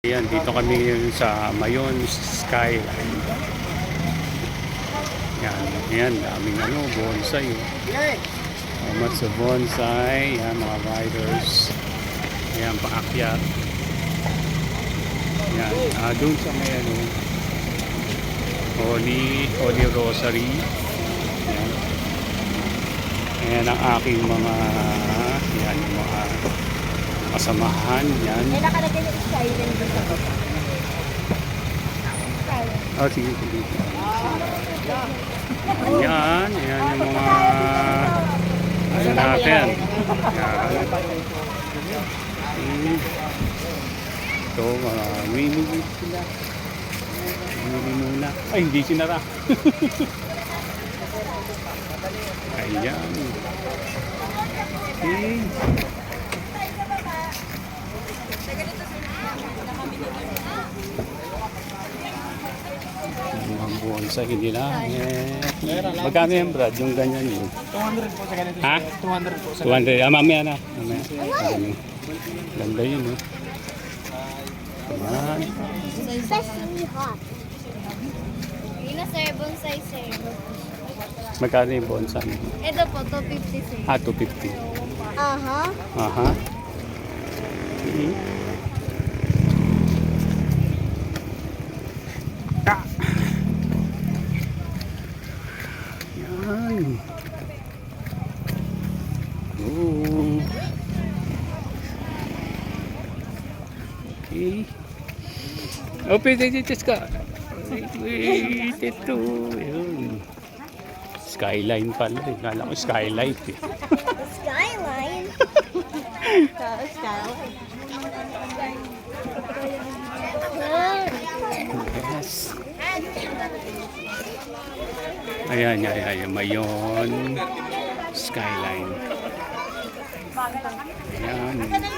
Ayan, dito kami ngayon sa Mayon Skyline. Yan, yan, daming ano, bonsai. oh. Salamat sa bonsai. Yan, mga riders. Yan, paakyat. Yan, ah, doon sa may ano, Holy, Holy Rosary. Yan. Yan ang aking mga, yan, yung mga kasamahan. Yan. May nakalagay na silent doon sa baba. Oh, sige, sige. Ayan, ayan yung mga ano natin. Ayan. Ito, mga mini sila. Mini muna. Ay, hindi sinara. Ayan. Okay. Bonsai, hindi na. Eh, magkano yan, Brad? Yung ganyan yun. 200 po sa ganito. Ha? 200 po sa 200. Ah, mamaya na. Mamaya. Ayan. Ganda yun, eh. Ayan. Sesame hot. Yun na sir, bonsai sir. Magkano yung bonsai? Ito po, 250 sir. Ah, 250. Aha. Aha. Okay. Ah. Oh. Okay. Oh, pwede dito ka. Wait, ito. Yun. Skyline pala eh. Kala ko skylight eh. Skyline. Skyline. Ayan, ayan, ayan. Mayon. Skyline. Ayan.